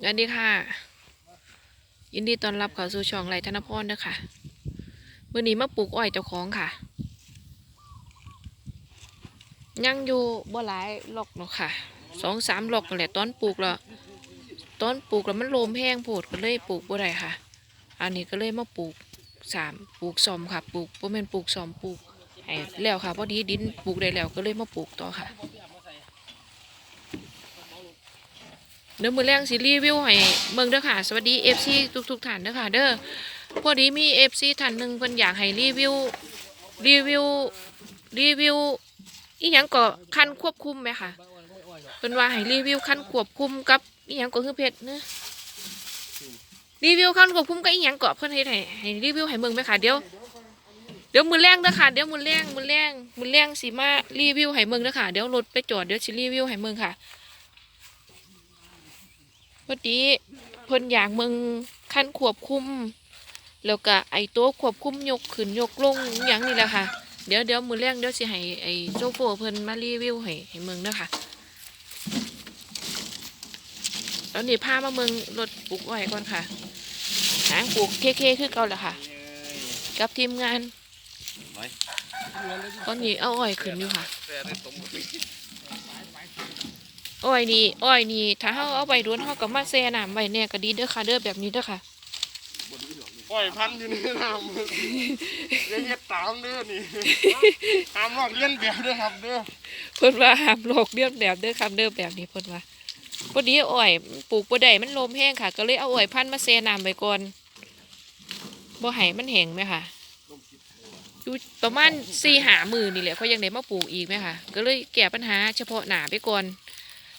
สวัสดีค่ะ ยินดีต้อนรับเข้าสู่ช่องไรธนพรเด้อค่ะมื่อนี้มาปลูกอ้อยเจ้าของค่ะ ยังอยู่บ่หลายหลอกเนาะค่ะสองสามหลอกนั่นแหละตอนปลูกแล้วตอนปลูกแล้วมันโลมแห้งโพดก็เลยปลูกบ่ได้ค่ะ อันนี้ก็เลยมาปลูกสามปลูกซอมค่ะ ปลูกบ่แม่นปลูกซอมปลูกให้แล้วค่ะพอดีดินปลูกได้แล้วก็เลยมาปลูกต่อค่ะ เดี๋ยวมือแรงสิรีวิวให้เบิ่งเด้อค่ะ สวัสดี FC ทุกทุกๆท่านเด้อค่ะ เด้อพอดีมี FC ท่านหนึ่งเพิ่นอยากให้รีวิวรีวิวรีวิวอีหยังก็คันควบคุมไหมค่ะเพิ่นว่าให้รีวิวคันควบคุมกับอีหยังก็คือเพชรเนื้อรีวิวคันควบคุมกับอีหยังก็เพิ่นเฮ็ดให้ให้รีวิวให้เบิ่งไหมค่ะเดี๋ยวเดี๋ยวมือแรงเด้อค่ะเดี๋ยวมือแรงมือแรงมือแรงสิมารีวิวให้เบิ่งเด้อค่ะเดี๋ยวรถไปจอดเดี๋ยวสิรีวิวให้เบิ่งค่ะ พอดีเพิ่นอยากมึงขั้นควบคุม แล้วก็ไอตัวควบคุมยกขึ้นยกลงอหย่างนี้แหละค่ะ เดี๋ยวเดี๋ยวมือแรงเดี๋ยวสิให้ไอโซโฟเพิ่นมารีวิวให้ให้เมืองเด้อค่ะตอนนี้พามาเมืองรถปลูกอ้อยก่อนค่ะหางปลูกเคเคคือเก่าแหละค่ะ กับทีมงานตอนนี้เอาอ้อยขึ้นอยู่ค่ะ อ้อยนี่อ้อยนี่ถ้าเฮาเอาไปดวนเฮาก็มาแช่น้ำไว้แน่ก็ดีเด้อค่ะเด้อแบบนี้เด้อค่ะปล่อยพันธุ์อยู่ในน้ำเรียนเฮ็ดตามเด้อนี่ตามลอกเลียนแบบเด้อครับเด้อเพิ่นว่าห้ามโลกเลียนแบบเด้อครับเด้อแบบนี้เพิ่นว่าพอดีอ้อยปลูกบ่ได้มันลมแห้งค่ะ ก็เลยเอาอ้อยพันธุ์มาแช่น้ำไว้ก่อนบ่ให้มันแห้งไหมค่ะอยู่ประมาณ4 5มื้อนี่แหละเขายังได้มาปลูกอีกไหมค่ะก็เลยแก้ปัญหาเฉพาะหน้าไปก่อน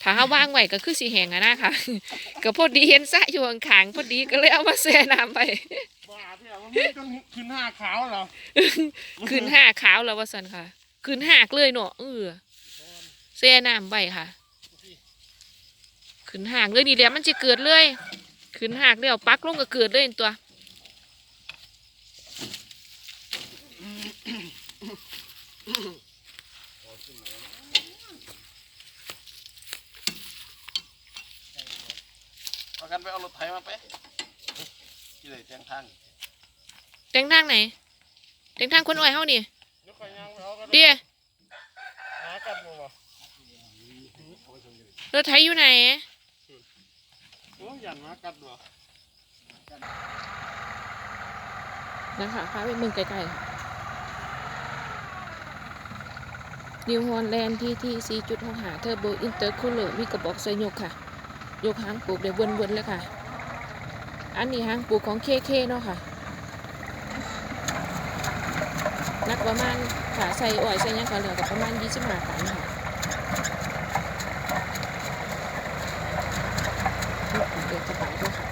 ถ้าเฮาว่างไว้ก็คือสิแห้งอะนะค่ะก็พอดีเห็นสระอยู่ข้างๆพอดีก็เลยเอามาแช่น้ำไปบ้าเพี่มันมีจนขึ้นห้าขาวเหรอคืนห้าขาวแล้วว่าสันค่ะคืนหักเลยเนาะเออเสียน้ำใบค่ะคืนหักเลยนี่แหละมันจะเกิดเลยคืนหักเดี๋ยวปักลงก็เกิดเลยตัว เอากันไปเอารถไถมาไปที่ไหนแทงทางแต่งทางไหนแต่งทางคนอ้อยเฮานี่เดี๋ยวค่อยย่างไปเอากันเดียหากันบ่บ่รถไถอยู่ไหนโอ้ยยันมากัดบ่นะคะพาไปเมืองไกลๆนิวฮอลแลนด์ที่ที่4.6หาเทอร์โบอินเตอร์คูลเลอร์มีกระบอกใส่ยกค่ะ ยกหางปลูกเดี๋ยววนๆเลยค่ะ อันนี้หางปลูกของเคเคเนาะค่ะ นักประมาณขาใส่อ้อยใส่ยังก็เหลือกับประมาณ25ตันค่ะเด็กกระเป๋าด้วยค่ะ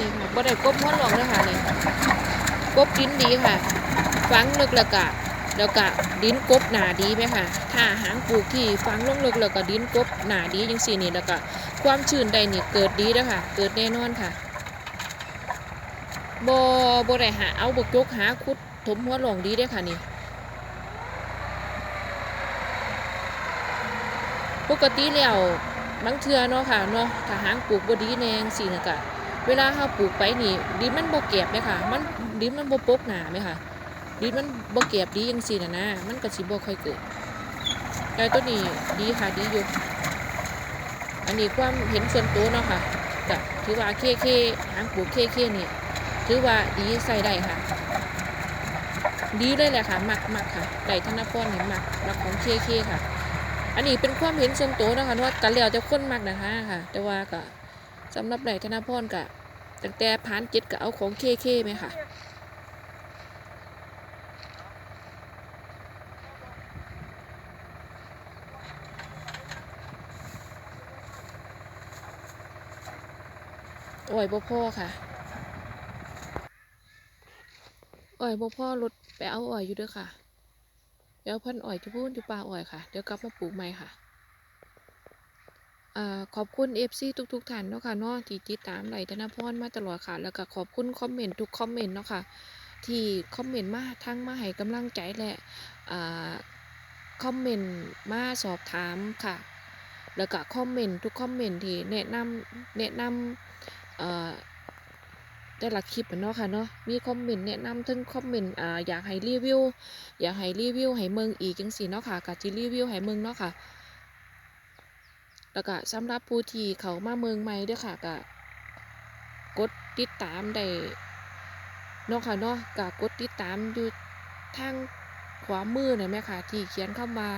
นี่ค่ะ บ่ได้กบม้วนหลอกเลยค่ะนี่กบดินดีค่ะ ฟังลึกแล้วก็แล้วก็ดินกบหนาดีไหมค่ะ ถ้าหางปลูกที่ฟังลงลึกแล้วก็ดินกบหนาดีจังสี่นี่แล้วก็ความชื้นใดนี่เกิดดีแล้วค่ะ เกิดแน่นอนค่ะบ่บ่ได้หาเอาบกยกหาขุดถมหัวหลงดีได้ค่ะนี่ปกติแล้วบางเทื่อเนาะค่ะเนาะถ้าหางปลูกบ่ดีแนงซี่น่ะก็ เวลาเฮาปลูกไปนี่ดินมันบ่แก็บไหมค่ะ มันดินมันบ่ปกหนาไหมค่ะดินมันบ่แก็บดีจังซี่น่ะนะมันก็สิบ่ค่อยเกิดแต่ตัวนี้ดีค่ะดีอยู่อันนี้ความเห็นส่วนตัวเนาะค่ะก็ถือว่าเคเคหางปลูกเคเคนี่ถือว่าดีใส่ได้ค่ะ ดีเลยแหละค่ะมักมักค่ะไก่ธนพรนี่มักมักของเคเคค่ะ อันนี้เป็นความเห็นส่วนตัวนะคะว่ากันแล้วแต่คนมากนะคะค่ะ แต่ว่าก็สำหรับไหนธนพรก็ ตั้งแต่ผ่านเจ็ดก็เอาของเคเคไหมค่ะอ้อยบ่พ่อค่ะอ้อยบ่พ่อรถไปเอาอ้อยอยู่เด้อค่ะ เดี๋ยวพันอ้อยจะพูดอยู่ป่าอ้อยค่ะ เดี๋ยวกลับมาปลูกใหม่ค่ะ ขอบคุณ FC ทุกๆท่านเนาะค่ะเนาะที่ติดตามไหลธนพรมาตลอดค่ะ แล้วก็ขอบคุณคอมเมนต์ทุกคอมเมนต์เนาะค่ะที่คอมเมนต์มาทั้งมาให้กำลังใจและอคอมเมนต์มาสอบถามค่ะ แล้วก็คอมเมนต์ทุกคอมเมนต์ที่แนะนำแนะนำเอ่อแต่ละคลิปเนาะค่ะเนาะมีคอมเมนต์แนะนำถึงคอมเมนต์อยากให้รีวิวอยากให้รีวิวให้เมืองอีกจังซี่เนาะค่ะก็สิรีวิวให้เมืองเนาะค่ะ แล้วก็สำหรับผู้ที่เขามาเมืองใหม่เด้อค่ะก็กดติดตามได้เนาะค่ะเนาะก็กดติดตามอยู่ทางขวามือน่ะแม่ค่ะ ที่เขียนเข้ามา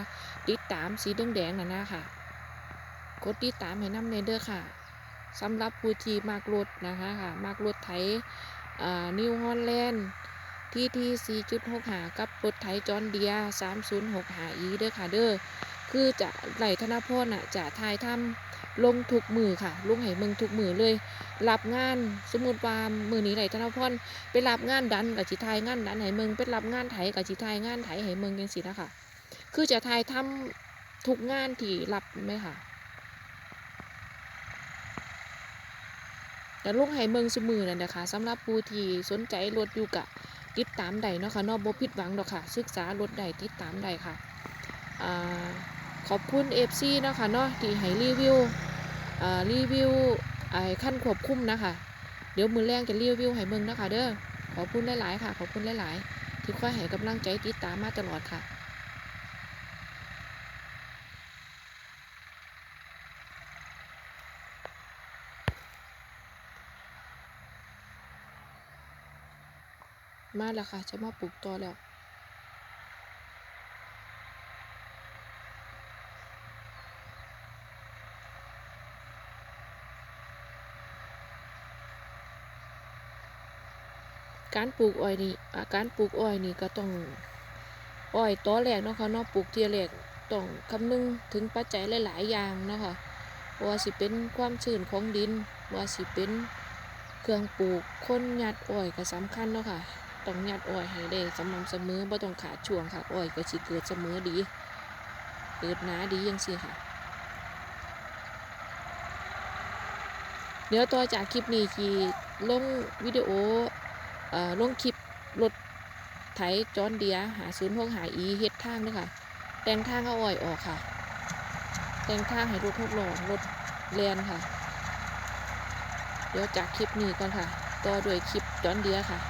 ติดตามสีแดงๆน่ะนะค่ะ กดติดตามให้น้ำในเด้อค่ะสำหรับผู้ที่มากรถนะคะค่ะมากรถไถนิวฮอลแลนด์ที่ที่4.65กับรถไถจอนเดีย 3065 e เด้อค่ะเด้อ คือจะไหลธนพรน่ะจะทายทำลงทุกมือค่ะลงให้มืองทุกมือเลย รับงานสมมุติว่ามือนี้ไหลธนพรไปรับงานดันกับจิทายงานดันให้มืองไปรับงานไถกับจิทายงานไถให้มืองจังซี่นะคะคือจะทายทำทุกงานที่รับไหมค่ะแต่ลูกให้เมืองสมือนั่นนะคะสำหรับผู้ที่สนใจรถอยู่กะติดตามใดเนาะค่ะนอกบ่ผิดหวังดอกค่ะ ศึกษารถใดติดตามใดค่ะอ่า ขอบคุณ FC เนาะค่ะเนาะที่ให้รีวิวอ่ารีวิวไอ้ขั้นควบคุมนะคะเดี๋ยวมือแรงจะรีวิวให้เมืองนะคะเด้อขอบคุณหลายๆค่ะ ขอบคุณหลายๆที่คอยให้กำลังใจติดตามมาตลอดค่ะมาแล้วค่ะ จะมาปลูกต่อแล้ว การปลูกอ้อยนี่าการปลูกอ้อยนี่ก็ต้องอ้อยตอแรกเนาะค่ะเนาะปลูกเทียแรกต้องคำนึงถึงปัจจัยหลาย ๆ อย่างเนาะค่ะว่าสิเป็นความชื้นของดิน ว่าสิเป็นเครื่องปลูกคนยัดอ้อยก็สำคัญเนาะค่ะต้องยัดอ้อยให้ได้สม่ำเสมอบ่ต้องขาดช่วงค่ะอ้อยก็สิเกิดเสมอดี เกิดหนาดีจังซี่ค่ะ เดี๋ยวต่อจากคลิปนี้ที่ลงวิดีโอ ลงคลิปรถไถจอนเดียหาศูนย์พวกหาอีเฮ็ดทางเด้วยค่ะ แต่งทางเอาอ้อยออกค่ะ แต่งทางให้รถทดลองรถแลนค่ะ เดี๋ยวจากคลิปนี้ก่อนค่ะ ต่อด้วยคลิปจอนเดียค่ะ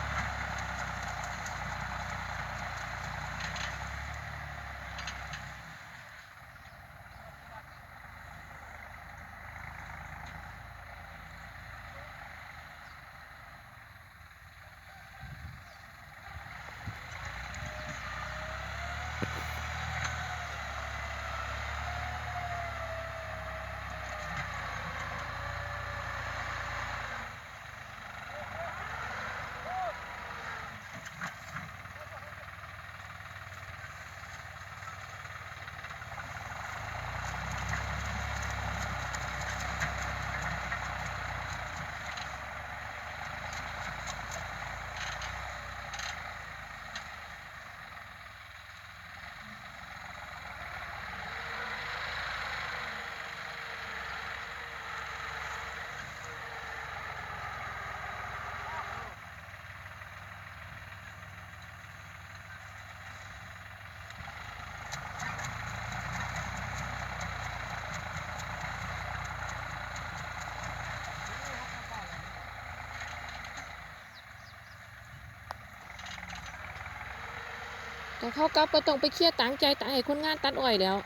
ก็เขากลับก็ต้องไปเคลียร์ตังใจตังให้คนงานตัดอ้อยแล้ว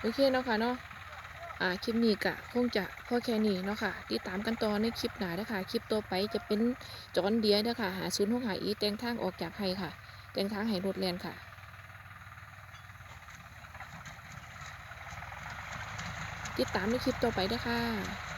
โอเคเนาะค่ะเนาะ อ่าคลิปนี้กะคงจะพอแค่นี้เนาะค่ะติดตามกันต่อในคลิปหน้าเด้ค่ะคลิปต่อไปจะเป็นจอนเดียนะคะหาศูนย์หกหาอีแตงทางออกจากไฮค่ะ แตงทางให้รถแลนค่ะติดตามในคลิปต่อไปเด้ค่ะ